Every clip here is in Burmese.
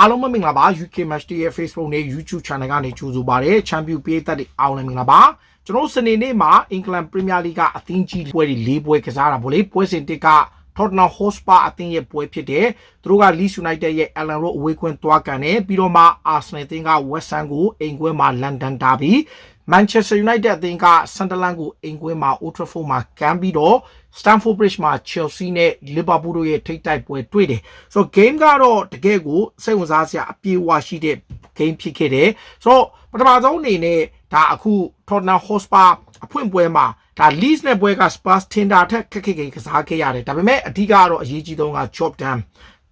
အားလုံးပဲမင်္ဂလာပါ UK Match Day ရဲ့ Facebook နဲ့ YouTube Channel ကနေကြိုဆိုပါရစေချန်ပီယံပေးသက်တွေအားလုံးမင်္ဂလာပါကျွန်တော်တို့စနေနေ့မှာ England Premier League ကအသင်းကြီးပွဲတွေ၄ပွဲကစားတာဗောလေပွဲစဉ်တစ်က Tottenham Hotspur အသင်းရဲ့ပွဲဖြစ်တယ်သူတို့က Leeds United ရဲ့ Allen Road အဝေးကွင်းသွားကန်တယ်ပြီးတော့မှ Arsenal အသင်းက West Ham ကိုအိမ်ကွင်းမှာ London Derby Manchester United အသင်းက Sunderland ကိုအိမ်ကွင်းမှာ Old Trafford မှာကန်ပြီးတော့ Stamford Bridge မှာ Chelsea နဲ့ Liverpool တို့ရဲ့ထိပ်တိုက်ပွဲတွေ့တယ်ဆိုတော့ game ကတော့တကယ်ကိုစိတ်ဝင်စားစရာအပြေအဝရှိတဲ့ game ဖြစ်ခဲ့တယ်ဆိုတော့ပထမဆုံးအနေနဲ့ဒါအခု Tottenham Hotspur အဖွင့်ပွဲမှာဒါ Leeds နဲ့ပွဲက Spurs Tinder ထက်ခက်ခက်ခဲကစားခဲ့ရတယ်ဒါပေမဲ့အဓိကကတော့အရေးကြီးဆုံးက job done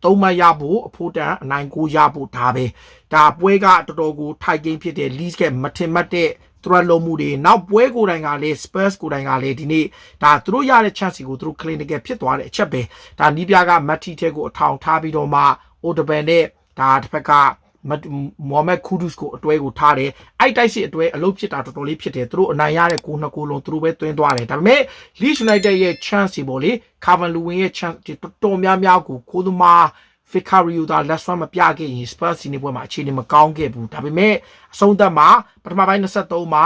သုံးမရဖို့အဖို့တန်အနိုင်ကိုရဖို့ဒါပဲဒါပွဲကတော်တော်ကိုထိုက်ကိန်းဖြစ်တဲ့ Leeds ကမထင်မှတ်တဲ့ သူရလုံးမှုတွေနောက်ပွဲကိုယ်တိုင်ကလည်း Spurs ကိုယ်တိုင်ကလည်းဒီနေ့ဒါသူတို့ရတဲ့ chance ကိုသူတို့ clinical ဖြစ်သွားတဲ့အချက်ပဲဒါနီးပြားကမတ်တီတဲ့ကိုအထောင်ထားပြီးတော့မှ Odeban နဲ့ဒါတစ်ဖက်ကမိုဟာမက်ခူဒုစ်ကိုအတွဲကိုထားတယ်အဲ့တိုက်စစ်အတွဲအလုပ်ဖြစ်တာတော်တော်လေးဖြစ်တယ်သူတို့အနိုင်ရတဲ့ကိုနှစ်ကိုလုံးသူတို့ပဲတွင်းသွားတယ်ဒါပေမဲ့ Leeds United ရဲ့ chance တွေပေါ့လေ Calvin Lewin ရဲ့ chance တွေတော်တော်များများကိုကိုသမား Ficario ဒါလက်ဆွမ်းမပြခဲ့ရင် Spurs စီနေပွဲမှာအခြေအနေမကောင်းခဲ့ဘူးဒါပေမဲ့အဆုံးသတ်မှာပထမပိုင်း23မှာ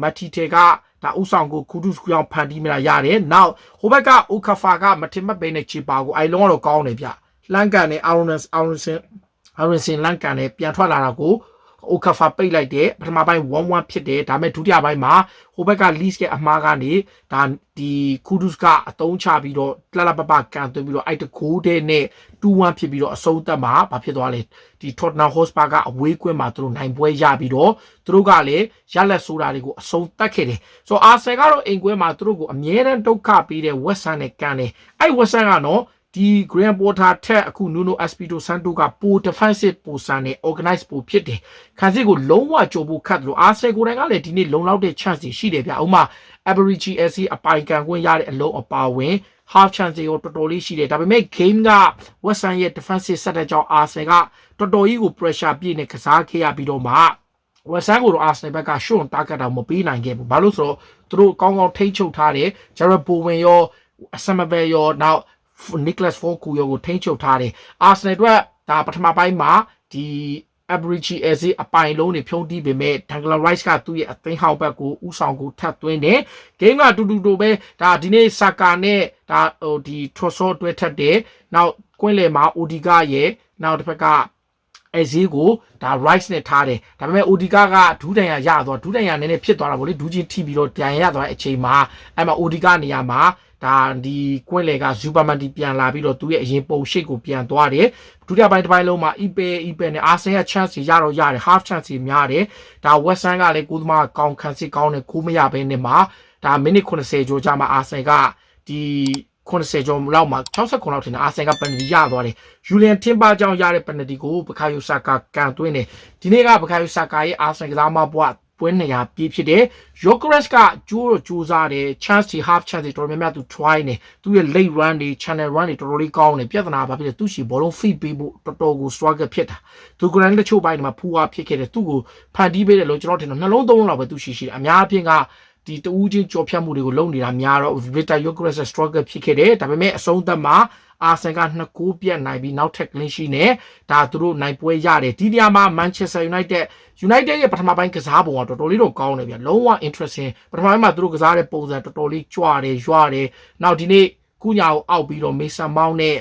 မတ်တီတေကဒါဥဆောင်ကိုကူဒုစ်ကြောင်ဖန်တီးမလားရတယ်။နောက်ဟိုဘက်ကအိုကာဖာကမထင်မှတ်ပဲနဲ့ချီပါကိုအိုင်လုံးကတော့ကောင်းတယ်ဗျ။လန်ကန်နဲ့အာရွန်နစ်အာရွန်ဆင်အာရွန်ဆင်လန်ကန်နဲ့ပြန်ထွက်လာတာကို အိုကာဖာပိတ်လိုက်တယ်ပထမပိုင်း1-1ဖြစ်တယ်ဒါပေမဲ့ဒုတိယပိုင်းမှာဟိုဘက်က lease ရဲ့အမှားကနေဒါဒီကူဒုစ်ကအတုံးချပြီးတော့လှလှပပကန်သွင်းပြီးတော့အဲ့တကိုးတဲ့နဲ့2-1ဖြစ်ပြီးတော့အဆုံးသတ်မှာဘာဖြစ်သွားလဲဒီ Tottenham Hotspur ကအဝေးကွင်းမှာသူတို့နိုင်ပွဲရပြီးတော့သူတို့ကလည်းရလက်ဆိုတာတွေကိုအဆုံးသတ်ခဲ့တယ်ဆိုတော့ Arsenal ကတော့အိမ်ကွင်းမှာသူတို့ကိုအမြဲတမ်းဒုက္ခပေးတဲ့ West Ham နဲ့ကန်တယ်အဲ့ West Ham ကတော့ ဒီ Graham Potter ထက်အခု Nuno Espirito Santo ကပို defensive ပိုစံနဲ့ organize ပိုဖြစ်တယ်ခန်းစစ်ကိုလုံးဝကြိုဖို့ခတ်တယ်လို့ Arsenal ကိုယ်တိုင်ကလည်းဒီနေ့လုံလောက်တဲ့ chance ရှိတယ်ဗျဥမာ Aberichy SC အပိုင်ကန်ခွင့်ရတဲ့အလုံးအပါဝင် half chance တွေတော်တော်လေးရှိတယ်ဒါပေမဲ့ game က West Ham ရဲ့ defensive set တဲ့ကြောင့် Arsenal ကတော်တော်ကြီးကို pressure ပြည့်နေကစားခဲ့ရပြီးတော့မှဝက်ဆန်ကိုတော့အာဆနယ်ဘက်ကရှွန့်တာကတာမပေးနိုင်ခဲ့ဘူးဘာလို့ဆိုတော့သူတို့ကောင်းကောင်းထိ ंछ ချုပ်ထားတယ်ဂျရပိုဝင်ရောအစမဘယ်ရောနောက် Nicholas Ford ကိုရောကိုထိ ंछ ချုပ်ထားတယ်အာဆနယ်အတွက်ဒါပထမပိုင်းမှာဒီ Aberichy as အပိုင်လုံးတွေဖြုံးတီးပေမဲ့ Dangler Rice ကသူ့ရဲ့အသိဟောက်ဘက်ကိုဥဆောင်ကိုထပ်သွင်းတယ်။ game ကတူတူတူပဲဒါဒီနေ့ Saka နဲ့ဒါဟိုဒီ Trossard တွဲထပ်တယ်။နောက်ကွင်းလယ်မှာ Odiga ရဲ့နောက်တစ်ဖက်ကအဲဈေးကိုဒါ rice နဲ့ထားတယ်ဒါပေမဲ့ Odiga ကဒူးတန်ရရသွားဒူးတန်ရနည်းနည်းဖြစ်သွားတာဗောလေဒူးချင်းထိပြီးတော့တန်ရရသွားတဲ့အချိန်မှာအဲ့မှာ Odiga နေရာမှာ ဒါဒီကွင်းလေကဇူပါမန်တီပြန်လာပြီးတော့သူ့ရဲ့အရင်ပုံရှိတ်ကိုပြန်သွားတယ်ဒုတိယပိုင်းတစ်ပိုင်းလုံးမှာ Ipe Ipe နဲ့ Arsenal ရဲ့ chance ရတော့ရတယ် half chance များတယ်ဒါ West Ham ကလည်းကိုသမားကောင်းခံစစ်ကောင်းတယ်ကိုမရဘဲနဲ့မှာဒါမိနစ်80ကျော်ကြာမှာ Arsenal ကဒီ90ကျော်လောက်မှာ69လောက်ထင်တယ်အာဆင်ကပန်နတီရသွားတယ်ယူလီယန်တင်ပါကြောင့်ရတဲ့ပန်နတီကိုဘကာယိုဆာကာကန်သွင်းတယ်ဒီနေ့ကဘကာယိုဆာကာရဲ့အာဆင်ကစားမဘွား ပွဲနေရာပြည့်ဖြစ်တယ်ယိုကရက်စ်ကကျိုးတော့ကြိုးစားတယ် chance တွေ half chance တွေတော်တော်များများသူ try နေသူရဲ့ late run တွေ channel run တွေတော်တော်လေးကောင်းတယ်ပြဿနာဘာဖြစ်လဲသူရှိဘောလုံး feed ပေးဖို့တော်တော်ကို struggle ဖြစ်တာသူ grand တချို့ပိုင်းတွေမှာဖူးအားဖြစ်ခဲ့တယ်သူ့ကိုဖန်တီးပေးတယ်လို့ကျွန်တော်ထင်တယ်နှလုံးသုံးလုံးလောက်ပဲသူရှိရှိတယ်အများအပြားက ဒီတူးချင်းကြော်ဖြတ်မှုတွေကိုလုပ်နေတာများတော့ Victor Yokres struggle ဖြစ်ခဲ့တယ်ဒါပေမဲ့အဆုံးသတ်မှာအာဆန်ကနှစ်ကိုးပြတ်နိုင်ပြီးနောက်ထပ် clean sheet နဲ့ဒါသူတို့နိုင်ပွဲရတယ်ဒီနေရာမှာ Manchester United United ရဲ့ပထမပိုင်းကစားပုံကတော်တော်လေးတော့ကောင်းတယ်ဗျလုံးဝ interesting ပထမပိုင်းမှာသူတို့ကစားတဲ့ပုံစံတော်တော်လေးကြွတယ်ရွတယ်နောက်ဒီနေ့ကုညာကိုအောက်ပြီးတော့ Mason Mount နဲ့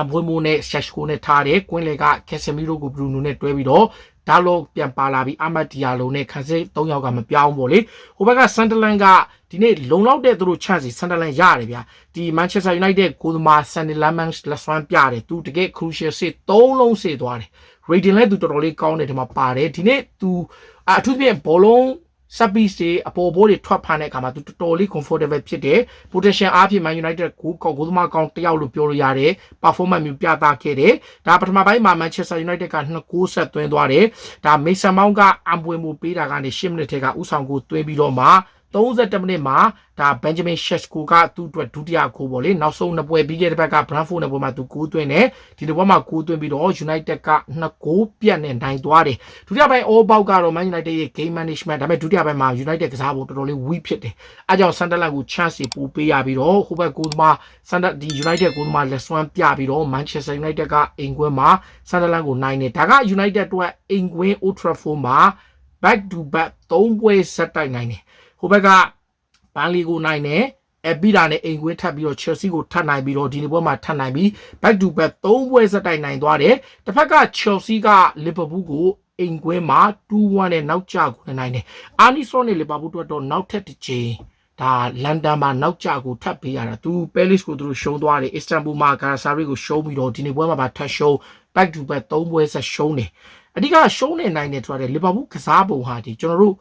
အဘွေးမိုးနဲ့ဆက်ကိုနဲ့ထားတယ်ကွင်းလေကကက်ဆမီရိုကိုဘရူနိုနဲ့တွဲပြီးတော့ ဒါလို့ပြန်ပါလာပြီးအမတ်ဒီယာလုံးနဲ့ခန်းစစ်၃ယောက်ကမပြောင်းဘူးလေဟိုဘက်ကဆန်တလန်ကဒီနေ့လုံလောက်တဲ့သူတို့ chance ဆန်တလန်ရတယ်ဗျာဒီ Manchester United ကိုသမားဆန်ဒီလမ်မန်လက်ဆွမ်းပြတယ်သူတကယ် crucial စစ်၃လုံးစစ်သွားတယ် rating လည်းသူတော်တော်လေးကောင်းတယ်ဒီမှာပါတယ်ဒီနေ့သူအထူးသဖြင့်ဘောလုံး sub piece တွေအပေါ်ဘိုးတွေထွက်ဖမ်းတဲ့အခါမှာသူတော်တော်လေး comfortable ဖြစ်တယ် potential အားဖြင့် Man United ကိုကောက်ကိုသမားကောင်းတယောက်လို့ပြောလို့ရတယ် performance မျိုးပြသခဲ့တယ်ဒါပထမပိုင်းမှာ Manchester United က2ဂိုးဆက်သွင်းသွားတယ်ဒါ Mason Mount ကအံပွေမှုပေးတာကနေ10မိနစ်ထဲကဥဆောင်ကိုသွင်းပြီးတော့မှ 32မိနစ်မှာဒါဘန်ဂျမင်ရှက်စကိုကသူ့အတွက်ဒုတိယဂိုးပေါ့လေနောက်ဆုံးနှစ်ပွဲပြီးခဲ့တဲ့ဘက်ကဘရန်ဖို့နှစ်ပွဲမှာသူဂိုးသွင်းတယ်ဒီတစ်ပွဲမှာဂိုးသွင်းပြီးတော့ United ကနှစ်ဂိုးပြတ်နဲ့နိုင်သွားတယ်ဒုတိယပိုင်း all bout ကတော့ Man United ရဲ့ game management ဒါပေမဲ့ဒုတိယပိုင်းမှာ United ကစားဖို့တော်တော်လေး weak ဖြစ်တယ်အဲကြောင့် Sunderland ကို chance ပိုပေးရပြီးတော့ဟိုဘက်ဂိုးသမား Sunderland ဒီ United ဂိုးသမားလက်စွမ်းပြပြီးတော့ Manchester United ကအိမ်ကွင်းမှာ Sunderland ကိုနိုင်တယ်ဒါက United အတွက်အိမ်ကွင်း Old Trafford မှာ back to back 3ပွဲဆက်တိုက်နိုင်တယ် ဟိုဘက်ကဘန်လီကိုနိုင်တယ်အဲပြီးတာနဲ့အိမ်ကွင်းထပ်ပြီးတော့ Chelsea ကိုထပ်နိုင်ပြီးတော့ဒီနေ့ပွဲမှာထပ်နိုင်ပြီး back to back 3ပွဲဆက်တိုက်နိုင်သွားတယ်တစ်ဖက်က Chelsea က Liverpool ကိုအိမ်ကွင်းမှာ2-1နဲ့နောက်ကျကိုနိုင်တယ်အာနီဆော့နဲ့ Liverpool တို့တော့နောက်ထပ်တစ်ချိန်ဒါလန်ဒန်မှာနောက်ကျကိုထပ်ပေးရတာသူပဲလစ်ကိုသူတို့ရှုံးသွားတယ်အစ္စတန်ဘူလ်မှာဂါဆာရီကိုရှုံးပြီးတော့ဒီနေ့ပွဲမှာပါထပ်ရှုံး back to back 3ပွဲဆက်ရှုံးတယ်အဓိကရှုံးနေနိုင်တယ်ဆိုတော့လီဗာပူးကစားပုံဟာဒီကျွန်တော်တို့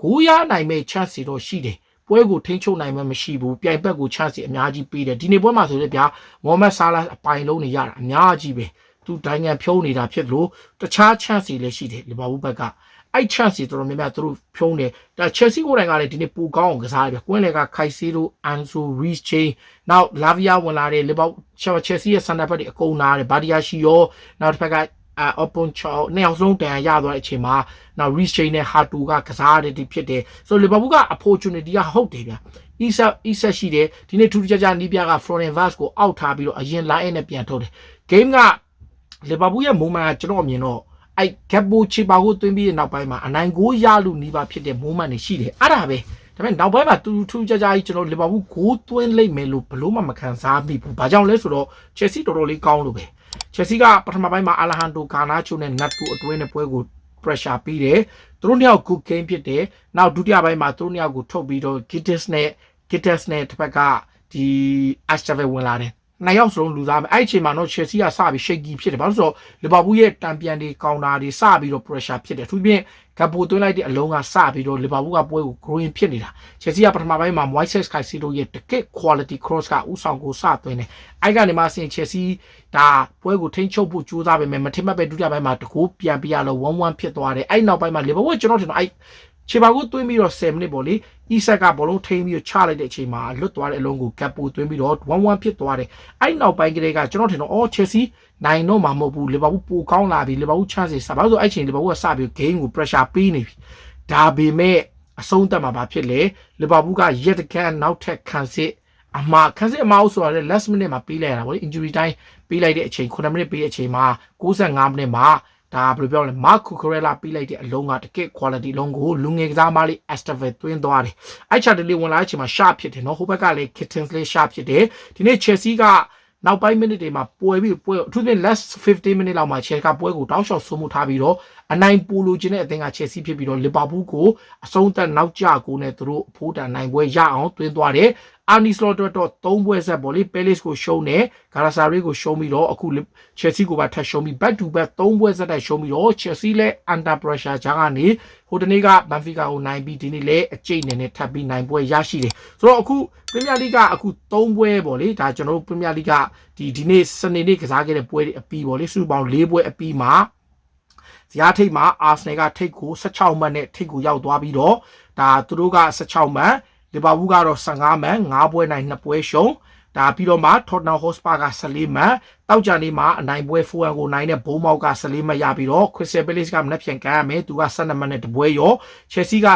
ဂိုးရနိုင်မဲ့ chance တွေတော့ရှိတယ်ပွဲကိုထိန်းချုပ်နိုင်မှမရှိဘူးပြိုင်ဘက်ကို chance တွေအများကြီးပေးတယ်ဒီနေ့ပွဲမှာဆိုလည်းဗျာမိုဟမက်ဆာလာအပိုင်လုံးနေရတာအများကြီးပဲသူဒိုင်ငံဖြုံးနေတာဖြစ်လို့တခြား chance တွေလည်းရှိတယ်လီဗာပူးဘက်ကအဲ့ chance တွေတော်တော်များများသူတို့ဖြုံးတယ်ဒါ Chelsea ကိုယ်တိုင်ကလည်းဒီနေ့ပူကောင်းအောင်ကစားတယ်ကွင်းလေကခိုက်စီရိုအန်ဆိုရီချေးနောက်လာဗီယာဝင်လာတဲ့လီဗာပူး Chelsea ရဲ့ center back တွေအကုန်နာတယ်ဘာဒီယာရှိရောနောက်တစ်ဖက်က အာ open chow နှစ်ယောက်ဆုံးတန်ရရသွားတဲ့အချိန်မှာနောက် reach chain နဲ့ hard to ကကစားရတဲ့ဖြစ်တယ်ဆိုတော့ liverpool က opportunity ကဟုတ်တယ်ဗျာ isa isa ရှိတယ်ဒီနေ့ထူးထူးခြားခြားနီးပြက florian vaz ကိုအောက်ထားပြီးတော့အရင် line နဲ့ပြန်ထုတ်တယ် game က liverpool ရဲ့ moment ကကျွန်တော်အမြင်တော့အဲ့ gap ကိုချေပါကိုသွင်းပြီးတဲ့နောက်ပိုင်းမှာအနိုင်ကိုရလို့နီးပါဖြစ်တဲ့ moment တွေရှိတယ်အဲ့ဒါပဲဒါပေမဲ့နောက်ပိုင်းမှာတူထူးခြားခြားကြီးကျွန်တော်လီဗာပူးဂိုးသွင်းလိုက်မယ်လို့ဘလို့မှမခံစားမိဘူး။ဘာကြောင့်လဲဆိုတော့ Chelsea တော်တော်လေးကောင်းလို့ပဲ။ Chelsea ကပထမပိုင်းမှာအာလာဟန်တိုဂါနာချိုနဲ့နတ်တူအတွင်းနဲ့ပွဲကို pressure ပေးတယ်။သူတို့နှစ်ယောက် good game ဖြစ်တယ်။နောက်ဒုတိယပိုင်းမှာသူတို့နှစ်ယောက်ကိုထုတ်ပြီးတော့ Gittes နဲ့ Gittes နဲ့တစ်ဖက်ကဒီ Astave ဝင်လာတယ်။ နှစ်ယောက်စလုံးလူစားမယ်အဲ့ဒီအချိန်မှာတော့ Chelsea ကစပြီး shaky ဖြစ်တယ်ဘာလို့ဆိုတော့ Liverpool ရဲ့တံပြန်တွေကောင်တာတွေစပြီးတော့ pressure ဖြစ်တယ်သူပြင်ကပ်ပိုသွင်းလိုက်တဲ့အလုံးကစပြီးတော့ Liverpool ကပွဲကို growing ဖြစ်နေတာ Chelsea ကပထမပိုင်းမှာ Moises Caicedo ရဲ့တကယ့် quality cross ကဥဆောင်ကိုစသွင်းတယ်အဲ့ကနေမှဆင် Chelsea ဒါပွဲကိုထိန်းချုပ်ဖို့ကြိုးစားပေမဲ့မထင်မှတ်ပဲဒုတိယပိုင်းမှာတကူပြန်ပြရလို့1-1ဖြစ်သွားတယ်အဲ့နောက်ပိုင်းမှာ Liverpool ကျွန်တော်ထင်တော့အဲ့ ခြေပါကိုသွင်းပြီးတော့10မိနစ်ပေါ့လေအီဆက်ကဘောလုံးထိန်းပြီးတော့ချလိုက်တဲ့အချိန်မှာလွတ်သွားတဲ့အလုံးကိုကပ်ပိုသွင်းပြီးတော့1-1ဖြစ်သွားတယ်အဲ့နောက်ပိုင်းကလေးကကျွန်တော်ထင်တော့အော် Chelsea နိုင်တော့မှာမဟုတ်ဘူးလီဗာပူးပိုကောင်းလာပြီလီဗာပူး chance စပါဆိုအဲ့ချိန်လီဗာပူးကစပြီး game ကို pressure ပေးနေပြီဒါပေမဲ့အဆုံးသက်မှာဘာဖြစ်လဲလီဗာပူးကရက်တကန်နောက်ထပ်ခံစစ်အမှားခန်းစစ်အမှားဆိုတော့ last minute မှာပေးလိုက်ရတာဗောလေ injury time ပေးလိုက်တဲ့အချိန်9မိနစ်ပေးတဲ့အချိန်မှာ65မိနစ်မှာ ဒါဘယ်လိုပြောလဲမာကူခရဲလာပြီးလိုက်တဲ့အလုံးကတကယ့် quality လုံးကိုလူငယ်ကစားမလေး Esteve သွင်းသွားတယ်။အဲ့ချာတလေးဝင်လာတဲ့အချိန်မှာ sharp ဖြစ်တယ်နော်ဟိုဘက်ကလည်း Kittens လေး sharp ဖြစ်တယ်ဒီနေ့ Chelsea ကနောက်ပိုင်းမိနစ်တွေမှာပွဲပြီးပွဲအထူးသဖြင့် last 15 minute လောက်မှာ Chelsea ကပွဲကိုတောက်လျှောက်ဆွမှုထားပြီးတော့အနိုင်ပိုလိုခြင်းတဲ့အသင်းက Chelsea ဖြစ်ပြီးတော့ Liverpool ကိုအဆုံးသက်နောက်ကျကိုနဲ့သူတို့အဖို့တန်နိုင်ပွဲရအောင်သွင်းသွားတယ် အာနီစလော့တော့တော့၃ပွဲဆက်ပေါ့လေပဲလစ်ကိုရှုံးတယ်ဂါလာဆာရီကိုရှုံးပြီးတော့အခုချယ်ဆီကိုပါထပ်ရှုံးပြီး back to back ၃ပွဲဆက်တိုက်ရှုံးပြီးတော့ချယ်ဆီလည်း under pressure ဂျာကနေဟိုတနေ့ကဘန်ဖီကာကိုနိုင်ပြီးဒီနေ့လည်းအကျိတ်နေနဲ့ထပ်ပြီးနိုင်ပွဲရရှိတယ်ဆိုတော့အခုပရီးမီယာလိကအခု၃ပွဲပေါ့လေဒါကျွန်တော်တို့ပရီးမီယာလိကဒီဒီနေ့စနေနေ့ကစားခဲ့တဲ့ပွဲတွေအပြီးပေါ့လေစုပေါင်း၄ပွဲအပြီးမှာဇယားထိတ်မှာအာဆနယ်ကထိတ်ကို16မှတ်နဲ့ထိတ်ကိုရောက်သွားပြီးတော့ဒါသူတို့က16မှတ် လီဗာပူးကတော့15မှတ်9ပွဲနိုင်2ပွဲရှုံးဒါပြီးတော့မှ Tottenham Hotspur က14မှတ်တောက်ကြနေမှာအနိုင်ပွဲ4ကိုနိုင်တဲ့ဘုံမောက်က14မှတ်ရပြီးတော့ Crystal Palace ကမနေ့ပြန်ကမ်းရမယ်သူက12မှတ်နဲ့တပွဲရော Chelsea က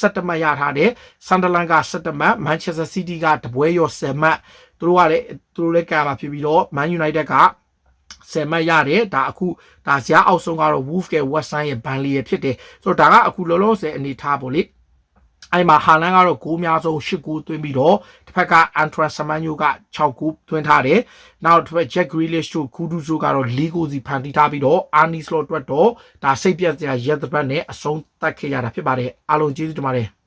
17မှတ်ရထားတယ် Sunderland က17မှတ် Manchester City ကတပွဲရော10မှတ်သူတို့ကလည်းသူတို့လည်းကမ်းမှာဖြစ်ပြီးတော့ Man United ကဆယ်မှတ်ရတယ်ဒါအခုဒါဇာအောက်ဆုံးကတော့ Wolf က West Ham ရဲ့ Burnley ရဲ့ဖြစ်တယ်ဆိုတော့ဒါကအခုလောလောဆယ်အနေထားပေါ့လေ အဲ့မှာဟာလန်ကတော့ဂိုးများဆုံး၈ဂိုးသွင်းပြီးတော့တစ်ဖက်က Antoine Semenyo က6ဂိုးသွင်းထားတယ်။နောက်တစ်ဖက် Jack Grealish တို့ Kuduzo ကတော့၄ဂိုးစီဖန်တီးထားပြီးတော့ Arnie Slot အတွက်တော့ဒါစိတ်ပြတ်စရာရက်တစ်ပတ်နဲ့အဆုံးသတ်ခဲ့ရတာဖြစ်ပါတယ်။အားလုံးကျေးဇူးတင်ပါတယ်။